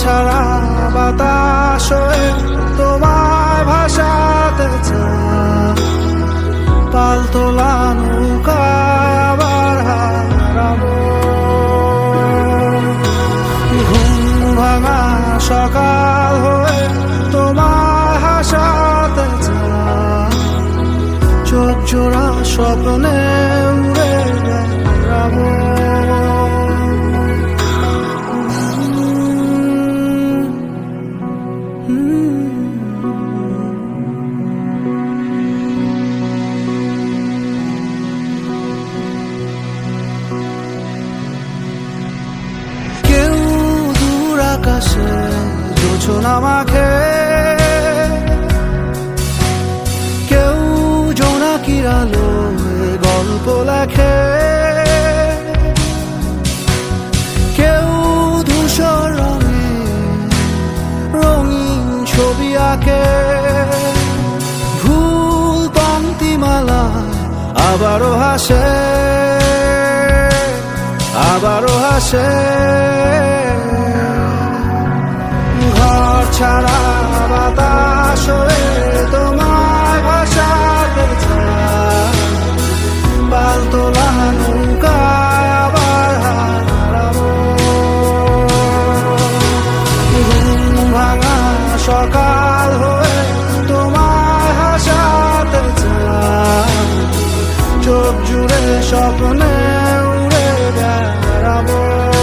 ছাড়া বাতাস তোমায় ভাসাতে চায়। পালতোলা নৌকায় আবার হারাবো। ঘুম ভাঙা সকাল হয়ে তোমায় হাসাতে চোখ জোড়া স্বপ্নে আকাশে জোছনা মাখে? কেউ জোনাকির আলো গল্প লেখে? আবারও হাসে আবারও হাসে। ঘর ছাড়া বাতাস হয়ে জুড়ে স্বপ্নে উড়ে বেড়াবো।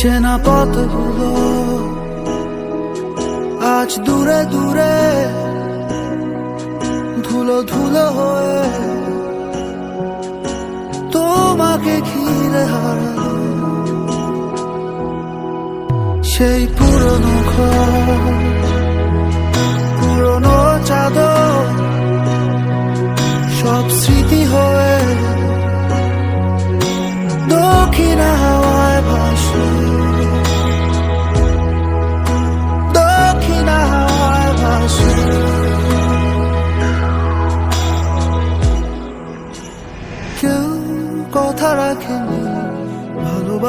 চেনা পথগুলো আজ দূরে দূরে ধুলো ধুলো হয়ে তোমাকে ঘিরে হারালো সেই পুরনো ঘর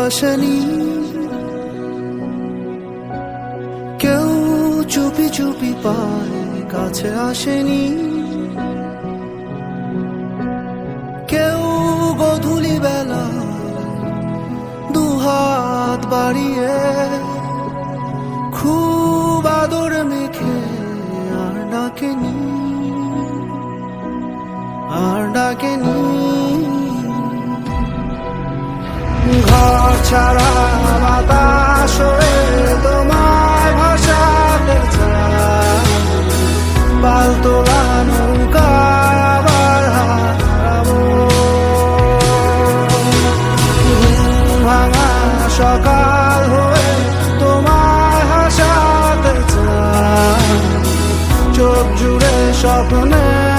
ভালোবাসেনি কেউ চুপি চুপি পায়, কাছে আসেনি। কেউ গধুলি বেলা দুহাত বাড়িয়ে খুব আদর মেখে আর ডাকেনি। স্বপ্নে